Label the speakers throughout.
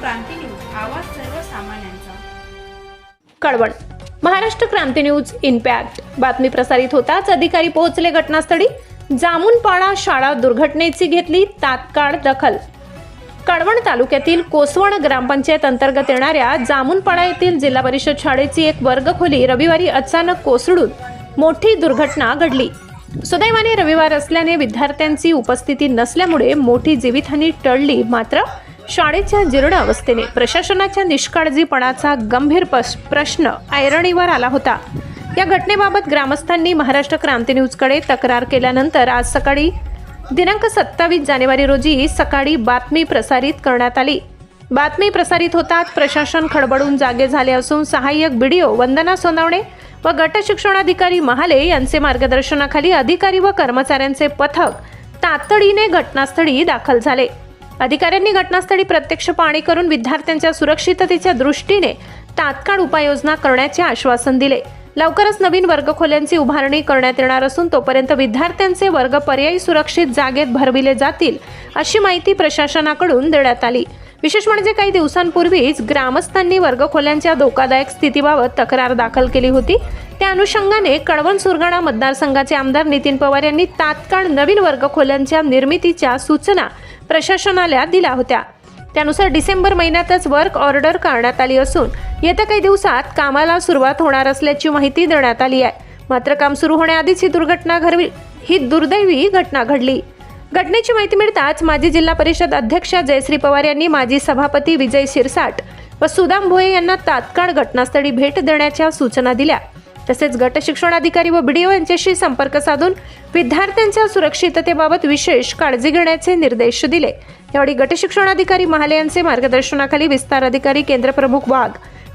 Speaker 1: क्रांती news आवाज सर्वसामान्यांचा.
Speaker 2: Kalwan Maharashtra Kranti news impact. बातमी प्रसारित होताच अधिकारी पोहोचले घटनास्थळी. जामुनपाडा शाळा दुर्घटनेची घेतली तात्काळ दखल. कळवण तालुक्यातील कोसवण ग्रामपंचायत अंतर्गत येणाऱ्या जामुनपाडा येथील जिल्हा परिषद शाळेची एक वर्गखोली रविवारी अचानक कोसळून मोठी दुर्घटना घडली. सुदैवाने रविवार असल्याने विद्यार्थ्यांची उपस्थिती नसल्यामुळे मोठी जीवितहानी टळली मात्र शाळेच्या जीर्ण अवस्थेने प्रशासनाच्या निष्काळजीपणाचा गंभीर प्रश्न ऐरणीवर आला होता. या घटनेबाबत ग्रामस्थांनी महाराष्ट्र क्रांती न्यूजकडे तक्रार केल्यानंतर आज सकाळी दिनांक सत्तावीस जानेवारी रोजी सकाळी बातमी प्रसारित करण्यात आली. बातमी प्रसारित होतात प्रशासन खडबडून जागे झाले असून सहाय्यक बीडीओ वंदना सोनवणे व गट शिक्षणाधिकारी महाले यांचे मार्गदर्शनाखाली अधिकारी व कर्मचाऱ्यांचे पथक तातडीने घटनास्थळी दाखल झाले. अधिकाऱ्यांनी घटनास्थळी प्रत्यक्ष पाहणी करून विद्यार्थ्यांच्या सुरक्षिततेच्या दृष्टीने तात्काळ उपाययोजना करण्याचे आश्वासन दिले. लवकरच नवीन वर्गखोल्यांची उभारणी करण्यात येणार असून तोपर्यंत विद्यार्थ्यांचे वर्ग पर्यायी सुरक्षित जागेत भरविले जातील अशी माहिती प्रशासनाकडून देण्यात आली. विशेष म्हणजे काही दिवसांपूर्वीच ग्रामस्थांनी वर्गखोल्यांच्या धोकादायक स्थितीबाबत तक्रार दाखल केली होती. त्या अनुषंगाने कळवण सुरगाणा मतदारसंघाचे आमदार नितीन पवार यांनी तात्काळ नवीन वर्गखोल्यांच्या निर्मितीच्या सूचना प्रशासनाला दिल्या होत्या. त्यानुसार डिसेंबर महिन्यातच वर्क ऑर्डर करण्यात आली असून येत्या काही दिवसात कामाला सुरुवात होणार असल्याची माहिती देण्यात आली आहे. मात्र काम सुरू होण्याआधीच ही दुर्घटना घडवी ही दुर्दैवी घटना घडली. घटनेची माहिती मिळताच माजी जिल्हा परिषद अध्यक्षा जयश्री पवार यांनी माजी सभापती विजय शिरसाट व सुदाम भोये यांना तात्काळ घटनास्थळी भेट देण्याच्या सूचना दिल्या. तसेच गट शिक्षणाधिकारी व बीडीओ यांच्याशी संपर्क साधून विद्यार्थ्यांच्या सुरक्षिततेबाबत विशेष काळजी घेण्याचे निर्देश दिले. यावेळी गट शिक्षणाधिकारी महाले यांचे मार्गदर्शनाखाली विस्तार अधिकारी केंद्रप्रमुख वाघ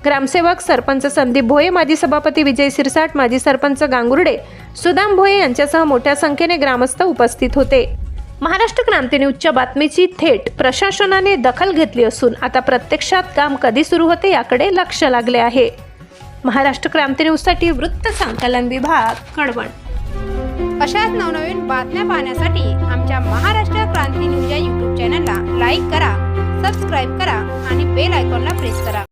Speaker 2: ग्रामसेवक सरपंच संदीप भोये माजी सभापती विजय सिरसाट माजी सरपंच गांगुर्डे सुदाम भोये यांच्यासह मोठ्या संख्येने ग्रामस्थ उपस्थित होते. महाराष्ट्र क्रांती न्यूजच्या बातमीची थेट प्रशासनाने दखल घेतली असून आता प्रत्यक्षात काम कधी सुरू होते याकडे लक्ष लागले आहे. महाराष्ट्र क्रांती न्यूजसाठी वृत्त संकलन विभाग कळवण
Speaker 1: अशाच नवनवीन बातम्या पाहण्यासाठी आमच्या महाराष्ट्र क्रांती न्यूज या यूट्यूब चॅनलला लाईक करा सबस्क्राईब करा आणि बेल आयकॉनला प्रेस करा.